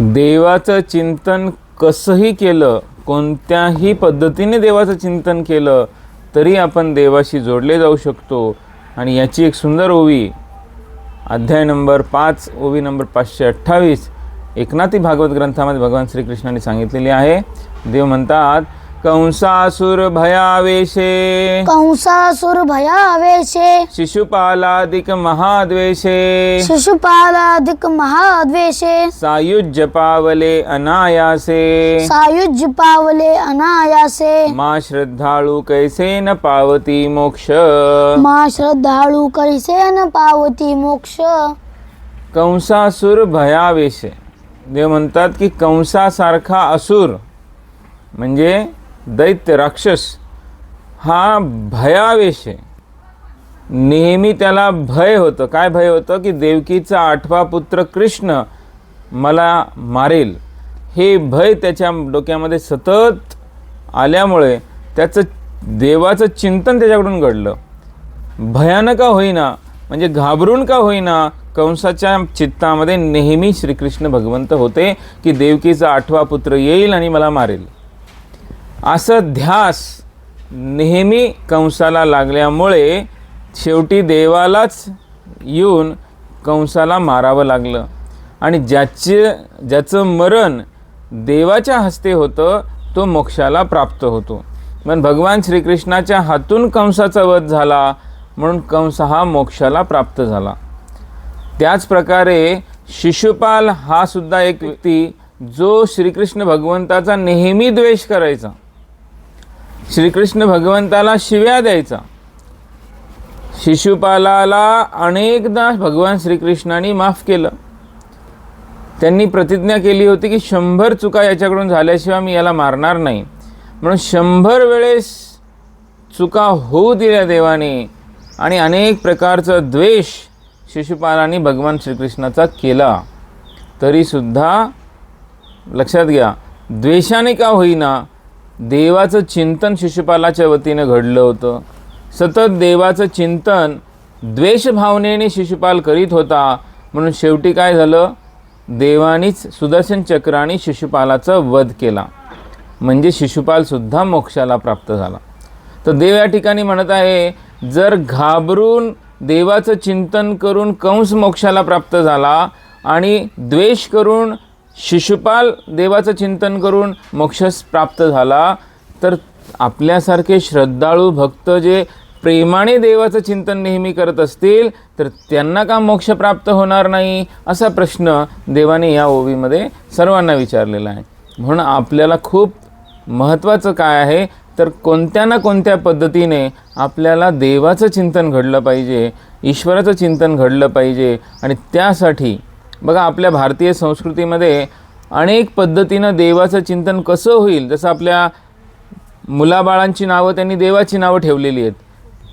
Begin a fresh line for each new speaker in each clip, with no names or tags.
देवाचं चिंतन कसंही केलं कोणत्याही पद्धतीने देवाचं चिंतन केलं तरी आपण देवाशी जोडले जाऊ शकतो. आणि याची एक सुंदर ओवी अध्याय नंबर पाच ओवी नंबर पाचशे अठ्ठावीस एकनाथी भागवत ग्रंथामध्ये भगवान श्रीकृष्णाने सांगितलेली आहे. देव म्हणतात कंसासुर भयावेशे
कंसासुर भयावेशे
शिशुपालादिक महाद्वेषे
शिशुपालाधिक महाद्वेषे
सायुज्य पावले अनायासे।
सायुज्य पावले अनायासे।
मा श्रद्धाळू कैसे न पावती मोक्ष।
मा श्रद्धाळू कैसे न पावती मोक्ष।
कंसासुर भयावेशे देव म्हणतात की कंसासारखा असुर म्हणजे दैत्य राक्षस हा भयावेश आहे. नेहमी त्याला भय होतं. काय भय होतं की देवकीचा आठवा पुत्र कृष्ण मला मारेल. हे भय त्याच्या डोक्यामध्ये सतत आल्यामुळे त्याचं देवाचं चिंतन त्याच्याकडून घडलं. भयानं का होईना म्हणजे घाबरून का होईना कंसाच्या चित्तामध्ये नेहमी श्रीकृष्ण भगवंत होते की देवकीचा आठवा पुत्र येईल आणि मला मारेल. असं ध्यास नेहमी कंसाला लागल्यामुळे शेवटी देवालाच येऊन कंसाला मारावं लागलं. आणि ज्याचे ज्याचं मरण देवाच्या हस्ते होतं तो मोक्षाला प्राप्त होतो. पण भगवान श्रीकृष्णाच्या हातून कंसाचा वध झाला म्हणून कंस हा मोक्षाला प्राप्त झाला. त्याच प्रकारे शिशुपाल हा सुद्धा एक व्यक्ती जो श्रीकृष्ण भगवंताचा नेहमी द्वेष करायचा. श्रीकृष्ण भगवंताला शिव्या द्यायचा. शिशुपालाला अनेकदा भगवान श्रीकृष्णाने माफ केलं. त्यांनी प्रतिज्ञा केली होती की शंभर चुका याच्याकडून झाल्याशिवाय मी याला मारणार नाही. म्हणून शंभर वेळेस चुका होऊ दिल्या देवाने आणि अनेक प्रकारचा द्वेष शिशुपालाने भगवान श्रीकृष्णाचा केला. तरीसुद्धा लक्षात घ्या द्वेषाने का होईना देवाचं चिंतन शिशुपालाच्या वतीनं घडलं होतं. सतत देवाचं चिंतन द्वेषभावनेने शिशुपाल करीत होता. म्हणून शेवटी काय झालं? देवानीच सुदर्शन चक्राने शिशुपालाचा वध केला. म्हणजे शिशुपालसुद्धा मोक्षाला प्राप्त झाला. तर देव या ठिकाणी म्हणत आहे जर घाबरून देवाचं चिंतन करून कंस मोक्षाला प्राप्त झाला आणि द्वेष करून शिशुपाल देवाचं चिंतन करून मोक्षस प्राप्त झाला तर आपल्यासारखे श्रद्धाळू भक्त जे प्रेमाने देवाचं चिंतन नेहमी करत असतील तर त्यांना का मोक्ष प्राप्त होणार नाही? असा प्रश्न देवाने या ओवीमध्ये सर्वांना विचारलेला आहे. म्हणून आपल्याला खूप महत्त्वाचं काय आहे? तर कोणत्या ना कोणत्या पद्धतीने आपल्याला देवाचं चिंतन घडलं पाहिजे ईश्वराचं चिंतन घडलं पाहिजे आणि त्यासाठी बघा आपल्या भारतीय संस्कृतीमध्ये अनेक पद्धतीनं देवाचं चिंतन कसं होईल जसं आपल्या मुलाबाळांची नावं त्यांनी देवाची नावं ठेवलेली आहेत.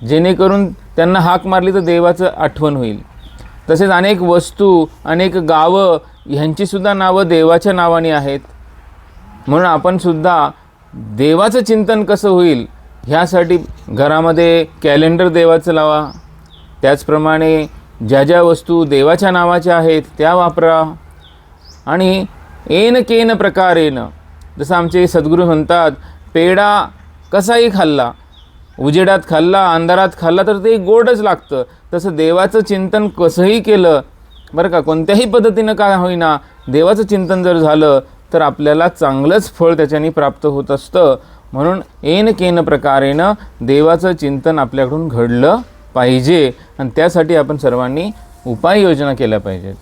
जेणेकरून त्यांना हाक मारली तर देवाचं आठवण होईल. तसेच अनेक वस्तू अनेक गावं ह्यांचीसुद्धा नावं देवाच्या नावाने आहेत. म्हणून आपण सुद्धा देवाचं चिंतन कसं होईल ह्यासाठी घरामध्ये कॅलेंडर देवाचं लावा. त्याचप्रमाणे ज्या ज्या वस्तू देवाच्या नावाच्या आहेत त्या वापरा. आणि एन केन प्रकारेन जसं आमचे सद्गुरू म्हणतात पेढा कसाही खाल्ला उजेडात खाल्ला अंधारात खाल्ला तर ते गोडच लागतं. तसं देवाचं चिंतन कसंही केलं बरं का कोणत्याही पद्धतीनं काय होईना देवाचं चिंतन जर झालं तर आपल्याला चांगलंच फळ त्याच्याने प्राप्त होत असतं. म्हणून एन केन प्रकारेनं देवाचं चिंतन आपल्याकडून घडलं पाहिजे. आणि त्यासाठी आपण सर्वांनी उपाययोजना केल्या पाहिजेत.